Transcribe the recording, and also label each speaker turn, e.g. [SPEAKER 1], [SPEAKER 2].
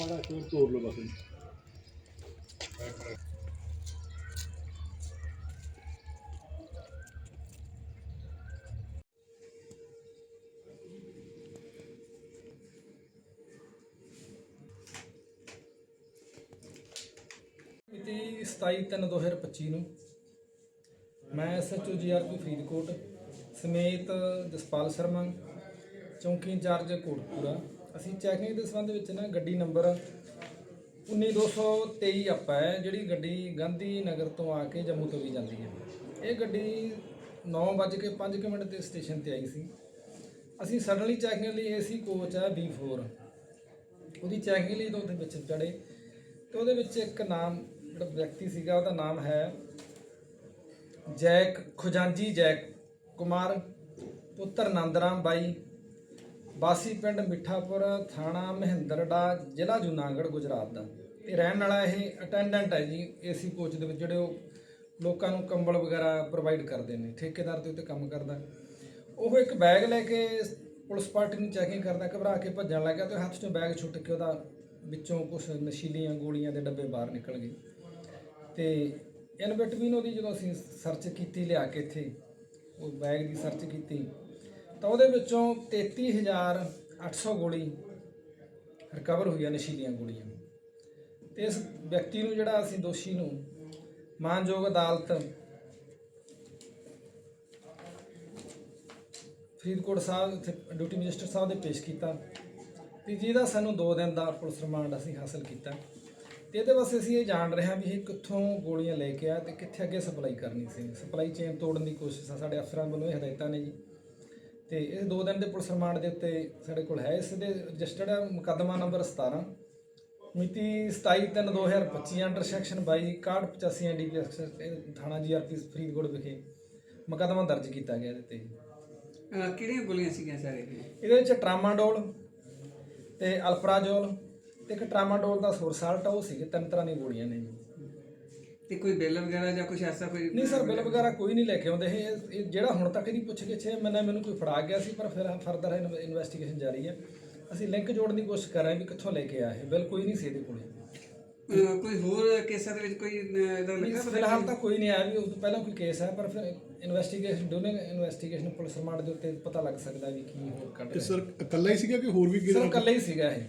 [SPEAKER 1] ਹੋਰ ਤੋੜ ਲਓ ਬਸ।
[SPEAKER 2] ਮਿਤੀ 27/3/2025 ਨੂੰ। ਮੈਂ ਐਸਐਚਓ ਜੀਆਰਪੀ ਫਰੀਦਕੋਟ, ਸਮੇਤ ਜਸਪਾਲ ਸ਼ਰਮਾ, ਚੌਂਕੀ ਇੰਚਾਰਜ ਕੋਟਪੂਰਾ ਅਸੀਂ ਚੈਕਿੰਗ ਦੇ ਸੰਬੰਧ ਵਿੱਚ ਨਾ ਗੱਡੀ ਨੰਬਰ 19223 ਆਪਾਂ ਹੈ, ਜਿਹੜੀ ਗੱਡੀ ਗਾਂਧੀ ਨਗਰ ਤੋਂ ਆ ਕੇ ਜੰਮੂ ਤੋਂ ਵੀ ਜਾਂਦੀ ਹੈ। ਇਹ ਗੱਡੀ 9:05 ਮਿੰਟ ਤੇ ਸਟੇਸ਼ਨ ਤੇ ਆਈ ਸੀ। ਅਸੀਂ ਸਡਨਲੀ ਚੈਕਿੰਗ ਲਈ ਏਸੀ ਕੋਚ ਹੈ B4 ਉਹਦੀ ਚੈਕਿੰਗ ਲਈ ਤਾਂ ਉਹਦੇ ਵਿੱਚ ਚੜੇ ਤੇ ਉਹਦੇ ਵਿੱਚ ਇੱਕ ਨਾਮ, ਜਿਹੜਾ ਵਿਅਕਤੀ ਸੀਗਾ, ਉਹਦਾ ਨਾਮ ਹੈ ਜੈਕ ਖੁਜਾਂਜੀ ਜੈਕ ਕੁਮਾਰ, ਪੁੱਤਰ ਨੰਦਰਾਮ ਬਾਈ। ਬਾਸੀ ਪਿੰਡ ਮਿੱਠਾਪੁਰ, ਥਾਣਾ ਮਹਿੰਦਰੜਾ ਜ਼ਿਲ੍ਹਾ ਜੂਨਾਗੜ੍ਹ, ਗੁਜਰਾਤ ਦਾ। ਇਹ ਰਹਿਣ ਵਾਲਾ ਇਹ ਅਟੈਂਡੈਂਟ ਹੈ ਜੀ ਏਸੀ ਕੋਚ ਦੇ ਵਿੱਚ, ਜਿਹੜੇ ਉਹ ਲੋਕਾਂ ਨੂੰ ਕੰਬਲ ਵਗੈਰਾ ਪ੍ਰੋਵਾਈਡ ਕਰਦੇ ਨੇ, ਠੇਕੇਦਾਰ ਦੇ ਉੱਤੇ ਕੰਮ ਕਰਦਾ। ਉਹ ਇੱਕ ਬੈਗ ਲੈ ਕੇ ਪੁਲਿਸ ਪਾਰਟੀ ਨੂੰ ਚੈਕਿੰਗ ਕਰਦਾ, ਘਬਰਾ ਕੇ ਭੱਜਣ ਲੱਗਾ ਤੇ ਹੱਥ 'ਚੋਂ ਬੈਗ ਛੁੱਟ ਕੇ ਉਹਦਾ ਵਿੱਚੋਂ ਕੁਝ ਨਸ਼ੀਲੀਆਂ ਗੋਲੀਆਂ ਦੇ ਡੱਬੇ ਬਾਹਰ ਨਿਕਲ ਗਏ। ਤੇ ਇਨ ਬਿਟਵੀਨ ਉਹਦੀ ਜਦੋਂ ਅਸੀਂ ਸਰਚ ਕੀਤੀ, ਲਿਆ ਕੇ ਇੱਥੇ, ਉਹ ਬੈਗ ਦੀ ਸਰਚ ਕੀਤੀ ਤਾਂ ਉਹਦੇ ਵਿੱਚੋਂ 33800 ਗੋਲੀ ਰਿਕਵਰ ਹੋਈਆਂ ਨਸ਼ੀਲੀਆਂ ਗੋਲੀਆਂ। ਤੇ ਇਸ ਵਿਅਕਤੀ ਨੂੰ ਜਿਹੜਾ ਅਸੀਂ ਦੋਸ਼ੀ ਨੂੰ ਮਾਨਯੋਗ ਅਦਾਲਤ ਫਰੀਦਕੋਟ ਸਾਹਿਬ, ਇੱਥੇ ਡਿਊਟੀ ਮਜਿਸਟਰ ਸਾਹਿਬ ਦੇ ਪੇਸ਼ ਕੀਤਾ। ਤੇ ਜਿਹਦਾ ਸਾਨੂੰ 2 ਦਿਨ ਦਾ ਪੁਲਿਸ ਰਿਮਾਂਡ ਅਸੀਂ ਹਾਸਲ ਕੀਤਾ। ਤੇ ਇਹਦੇ ਵਾਸਤੇ ਅਸੀਂ ਇਹ ਜਾਣ ਰਹੇ ਹਾਂ ਵੀ ਇਹ ਕਿੱਥੋਂ ਗੋਲੀਆਂ ਲੈ ਕੇ ਆ ਤੇ ਕਿੱਥੇ ਅੱਗੇ ਸਪਲਾਈ ਕਰਨੀ ਸੀ। ਸਪਲਾਈ ਚੇਨ ਤੋੜਨ ਦੀ ਕੋਸ਼ਿਸ਼ ਆ, ਸਾਡੇ ਅਫਸਰਾਂ ਵੱਲੋਂ ਇਹ ਹਦਾਇਤਾਂ ਨੇ ਜੀ। ਤੇ ਇਹ 2 ਦਿਨ ਦੇ ਪੁਲਿਸ ਰਿਮਾਂਡ ਦੇ ਉੱਤੇ ਸਾਡੇ ਕੋਲ ਹੈ। ਇਸ ਦੇ ਰਜਿਸਟਰਡ ਮੁਕੱਦਮਾ ਨੰਬਰ 17 ਮਿਤੀ 27/3/2025 ਅੰਡਰ ਸੈਕਸ਼ਨ 22 6185 ਐਨਡੀਪੀਐਸ ਥਾਣਾ ਜੀਆਰਪੀ ਫਰੀਦਕੋਟ ਵਿਖੇ ਮੁਕੱਦਮਾ ਦਰਜ ਕੀਤਾ ਗਿਆ ਇਹਦੇ ਤੇ।
[SPEAKER 3] ਕਿਹੜੀਆਂ ਗੋਲੀਆਂ ਸੀਗੀਆਂ ਸਾਰੇ ਇਹ?
[SPEAKER 2] ਇਹਦੇ ਵਿੱਚ ਟਰਾਮਾਡੋਲ ਤੇ ਅਲਪਰਾਜੋਲ ਤੇ ਇੱਕ ਟਰਾਮਾਡੋਲ ਦਾ ਸੋਰਸਾਲਟ ਉਹ ਸੀਗੇ ਤਿੰਨ ਤਰ੍ਹਾਂ ਦੀਆਂ ਗੋਲੀਆਂ ਨੇ ਜੀ।
[SPEAKER 3] ਤੇ ਕੋਈ ਬਿੱਲ ਵਗੈਰਾ ਜਾਂ ਕੁਝ ਐਸਾ ਕੋਈ
[SPEAKER 2] ਨਹੀਂ ਸਰ ਬਿੱਲ ਵਗੈਰਾ ਕੋਈ ਨਹੀਂ ਲੈ ਕੇ ਆਉਂਦੇ। ਇਹ ਇਹ ਜਿਹੜਾ ਹੁਣ ਤੱਕ ਦੀ ਪੁੱਛ ਗਿੱਛ ਹੈ ਮੈਨੇ ਮੈਨੂੰ ਕੋਈ ਫੜਾ ਗਿਆ ਸੀ ਪਰ ਫਿਰ ਫਰਦਰ ਇਨਵੈਸਟੀਗੇਸ਼ਨ ਜਾਰੀ ਹੈ। ਅਸੀਂ ਲਿੰਕ ਜੋੜਨ ਦੀ ਕੋਸ਼ਿਸ਼ ਕਰ ਰਹੇ ਹਾਂ ਵੀ ਕਿੱਥੋਂ ਲੈ ਕੇ ਆਇਆ ਇਹ ਬਿੱਲ ਕੋਈ ਨਹੀਂ ਸੀ ਇਹਦੇ ਕੋਲੇ।
[SPEAKER 3] ਅਹ ਕੋਈ ਹੋਰ ਕੇਸਾਂ ਦੇ ਵਿੱਚ ਕੋਈ ਇਹਦਾ
[SPEAKER 2] ਨਹੀਂ,
[SPEAKER 3] ਲੱਗਾ ਪਤਾ
[SPEAKER 2] ਫਿਲਹਾਲ ਤਾਂ ਕੋਈ ਨਹੀਂ ਆਇਆ ਵੀ ਉਸ ਤੋਂ ਪਹਿਲਾਂ ਕੋਈ ਕੇਸ ਹੈ ਪਰ ਫਿਰ investigation during investigation police remand ਦੇ ਉੱਤੇ ਪਤਾ ਲੱਗ ਸਕਦਾ ਵੀ ਕੀ ਹੋਰ ਕੱਢ
[SPEAKER 1] ਤੇ
[SPEAKER 2] ਰਿਹਾ
[SPEAKER 1] ਸਰ ਇਕੱਲਾ ਹੀ ਸੀਗਾ ਕਿ ਹੋਰ ਵੀ
[SPEAKER 2] ਸਰ
[SPEAKER 1] ਕਿਹਦਾ
[SPEAKER 2] ਇਕੱਲਾ ਹੀ ਸੀਗਾ ਇਹ।